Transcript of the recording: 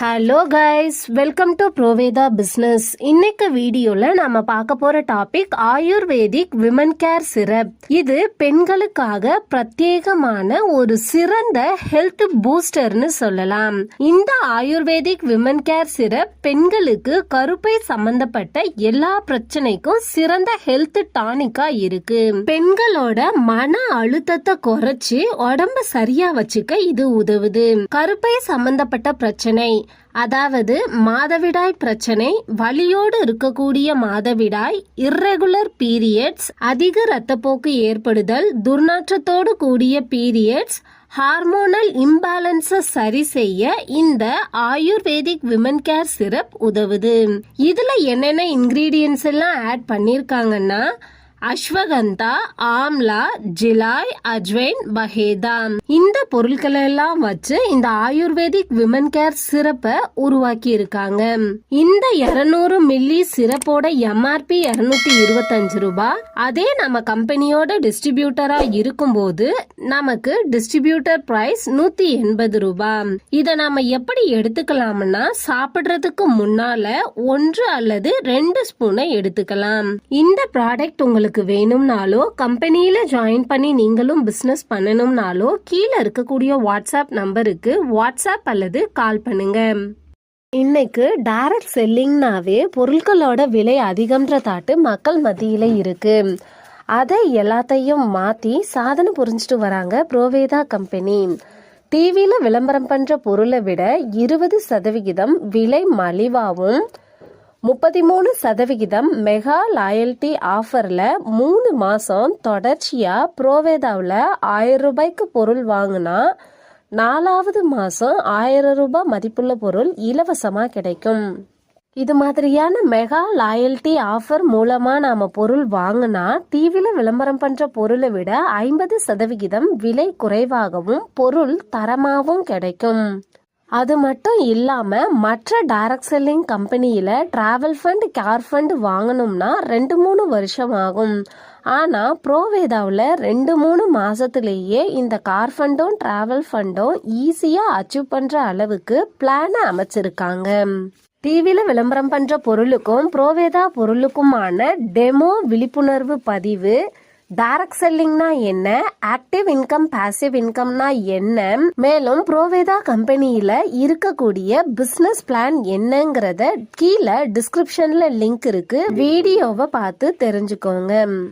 Hello guys welcome to Proveda business இன்னைக்கு வீடியோல நாம பார்க்க போற topic ayurvedic women care syrup இது பெண்களுக்காக பிரத்யேகமான ஒரு சிறந்த ஹெல்த் பூஸ்டர்னு சொல்லலாம். இந்த ஆயுர்வேதிக் விமன் கேர் சிரப் பெண்களுக்கு கருப்பை சம்பந்தப்பட்ட எல்லா பிரச்சனைக்கும் சிறந்த ஹெல்த் டானிக்கா இருக்கு. பெண்களோட மன அழுத்தத்தை குறைச்சி உடம்ப சரியா வச்சுக்க இது உதவுது. கருப்பை சம்பந்தப்பட்ட பிரச்சனை அதாவது மாதவிடாய் பிரச்சனை வலியோடு இருக்கக்கூடிய மாதவிடாய் இர்ரெகுலர் பீரியட்ஸ் அதிக இரத்தப்போக்கு ஏற்படுதல் துர்நாற்றத்தோடு கூடிய பீரியட்ஸ் ஹார்மோனல் இம்பேலன்ஸை சரி செய்ய இந்த ஆயுர்வேதிக் விமன் கேர் சிரப் உதவுது. இதுல என்னென்ன இன்கிரீடியன்ஸ் எல்லாம் ஆட் பண்ணிருக்காங்கன்னா அஸ்வகந்தா ஆம்லா ஜிலாய் அஜ்வைன் பஹேதா இந்த பொருட்களை எல்லாம் வச்சு இந்த ஆயுர்வேதிக் விமன் கேர் சிறப்பை உருவாக்கி இருக்காங்க. இந்த 200 மில்லி சிறப்போட எம்ஆர்பி இருநூத்தி இருபத்தஞ்சு ரூபாய் அதே நம்ம கம்பெனியோட டிஸ்ட்ரிபியூட்டரா இருக்கும்போது நமக்கு டிஸ்ட்ரிபியூட்டர் பிரைஸ் நூத்தி எண்பது ரூபாய் இதை நாம எப்படி எடுத்துக்கலாம்னா சாப்பிடுறதுக்கு முன்னால ஒன்று அல்லது ரெண்டு ஸ்பூனை எடுத்துக்கலாம். இந்த ப்ராடக்ட் உங்களுக்கு வேணும்னாலோ கம்பெனியில் ஜாயின் பண்ணி நீங்களும் பிஸ்னஸ் பண்ணணும்னாலோ கீழே இருக்கக்கூடிய வாட்ஸ்அப் நம்பருக்கு வாட்ஸ்அப் அல்லது கால் பண்ணுங்க. இன்னைக்கு டைரக்ட் செல்லிங்னாவே பொருட்களோட விலை அதிகம்ன்ற தாட்டு மக்கள் மத்தியில் இருக்கு. அதை எல்லாத்தையும் மாற்றி சாதனை புரிஞ்சுட்டு வராங்க ப்ரோவேதா கம்பெனி டிவியில் விளம்பரம் பண்ணுற பொருளை விட இருபது சதவிகிதம் விலை மலிவாகவும் முப்பத்தி மூணு சதவிகிதம் மெகா லாயல்டி ஆஃபர்ல மூணு மாசம் தொடர்ச்சியா ப்ரோவேதாவில் ஆயிரம் ரூபாய்க்கு பொருள் வாங்கினா நாலாவது மாசம் ஆயிரம் ரூபாய் மதிப்புள்ள பொருள் இலவசமா கிடைக்கும். இது மாதிரியான மெகா லாயல்டி ஆஃபர் மூலமா நாம பொருள் வாங்கினா டிவில விளம்பரம் பண்ற பொருளை விட ஐம்பது சதவிகிதம் விலை குறைவாகவும் பொருள் தரமாகவும் கிடைக்கும். அது மட்டும் இல்லாமல் மற்ற டைரக்ட் செல்லிங் கம்பெனியில் ட்ராவல் ஃபண்ட் கேர் ஃபண்ட் வாங்கணும்னா ரெண்டு மூணு வருஷம் ஆகும். ஆனால் ப்ரோவேதாவில் ரெண்டு மூணு மாதத்துலேயே இந்த கார் ஃபண்டும் ட்ராவல் ஃபண்டும் ஈஸியாக அச்சீவ் பண்ணுற அளவுக்கு பிளானை அமைச்சிருக்காங்க. டிவியில் விளம்பரம் பண்ணுற பொருளுக்கும் ப்ரோவேதா பொருளுக்குமான டெமோ விழிப்புணர்வு பதிவு டைரக்ட் செல்லிங்னா என்ன? ஆக்டிவ் இன்கம் பாசிவ் இன்கம்னா என்ன? மேலும் ப்ரோவேதா கம்பெனியில இருக்கக்கூடிய பிசினஸ் பிளான் என்னங்கறத கீழே டிஸ்கிரிப்ஷன்ல லிங்க் இருக்கு. வீடியோவை பார்த்து தெரிஞ்சுக்கோங்க.